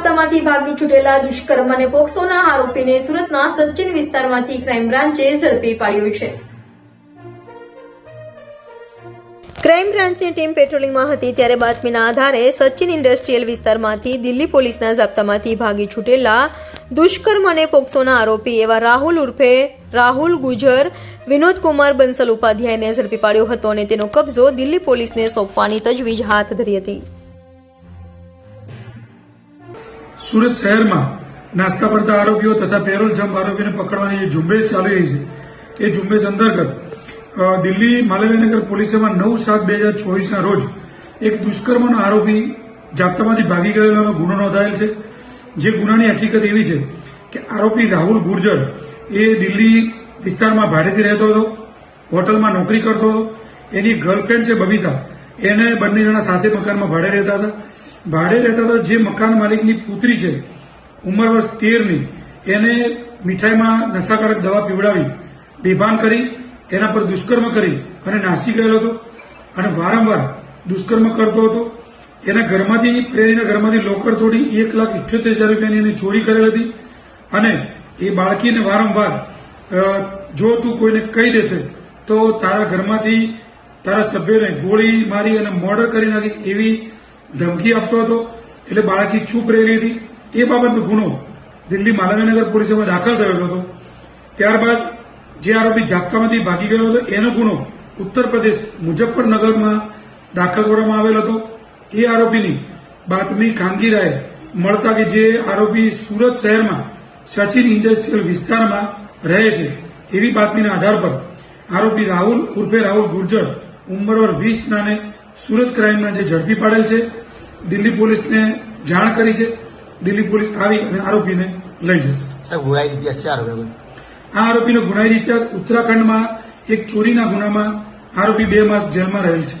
જાપ્તામાંથી ભાગી છૂટેલા દુષ્કર્મ અને પોક્સોના આરોપીને સુરતના સચિન વિસ્તારમાંથી ક્રાઇમ બ્રાન્ચે ઝડપી પાડ્યો છે. ક્રાઇમ બ્રાન્ચની ટીમ પેટ્રોલિંગમાં હતી ત્યારે બાતમીના આધારે સચિન ઇન્ડસ્ટ્રીયલ વિસ્તારમાંથી દિલ્હી પોલીસના જાપ્તામાંથી ભાગી છૂટેલા દુષ્કર્મ અને પોક્સોના આરોપી એવા રાહુલ ઉર્ફે રાહુલ ગુજર વિનોદ કુમાર બંસલ ઉપાધ્યાયને ઝડપી પાડ્યો હતો અને તેનો કબજો દિલ્હી પોલીસને સોંપવાની તજવીજ હાથ ધરી હતી. સુરત શહેરમાં નાસ્તા પડતા આરોપીઓ તથા પેરોલ જમ્પ આરોપીને પકડવાની જે ઝુંબેશ ચાલી રહી છે, એ ઝુંબેશ અંતર્ગત દિલ્હી માલવીનગર પોલીસેમાં નવ સાત બે હજાર ચોવીસના રોજ એક દુષ્કર્મનો આરોપી જાપ્તામાંથી ભાગી ગયેલાનો ગુનો નોંધાયેલ છે. જે ગુનાની હકીકત એવી છે કે આરોપી રાહુલ ગુર્જર એ દિલ્હી વિસ્તારમાં ભાડેથી રહેતો હતો, હોટલમાં નોકરી કરતો હતો. એની ગર્લફ્રેન્ડ છે બબીતા. એને બંને જણા સાથે મકાનમાં ભાડે રહેતા હતા. ભાડે રહેતા હતા જે મકાન માલિકની પુત્રી છે, ઉંમર વર્ષ તેરની, એને મીઠાઈમાં નશાકારક દવા પીવડાવી, બેભાન કરી, એના પર દુષ્કર્મ કરી અને નાસી ગયેલો હતો. અને વારંવાર દુષ્કર્મ કરતો હતો. એના ઘરમાંથી, પ્રેરીના ઘરમાંથી લોકર તોડી એક લાખ ઇઠ્યોતેર હજાર રૂપિયાની એની ચોરી કરેલ હતી. અને એ બાળકીને વારંવાર જો તું કોઈને કહી દેશે, તો તારા ઘરમાંથી તારા સભ્યોને ગોળી મારી અને મર્ડર કરી નાખીશ એવી ધમકી આપતો હતો, એટલે બાળકી ચૂપ રહેલી હતી. એ બાબતનો ગુનો દિલ્હી માલવીનગર પોલીસમાં દાખલ થયેલો હતો. ત્યારબાદ જે આરોપી જાપ્તામાંથી ભાગી ગયો હતો, એનો ગુનો ઉત્તર પ્રદેશ મુઝફ્ફરનગરમાં દાખલ કરવામાં આવેલ હતો. એ આરોપીની બાતમી ખાનગી ખાનગીરાએ મળતા કે જે આરોપી સુરત શહેરમાં સચિન ઇન્ડસ્ટ્રીયલ વિસ્તારમાં રહે છે, એવી બાતમીના આધાર પર આરોપી રાહુલ ઉર્ફે રાહુલ ગુર્જર ઉંમર વીસ નાને સુરત ક્રાઇમમાં જે ઝડપી પાડેલ છે દિલ્હી પોલીસને જાણ કરી છે દિલ્હી પોલીસ આવી અને આરોપીને લઈ જશે. ગુનાહિત ઇતિહાસ છે આરોપી આ આરોપીનો ગુનાહિત ઇતિહાસ ઉત્તરાખંડમાં એક ચોરીના ગુનામાં આરોપી બે માસ જેલમાં રહેલ છે.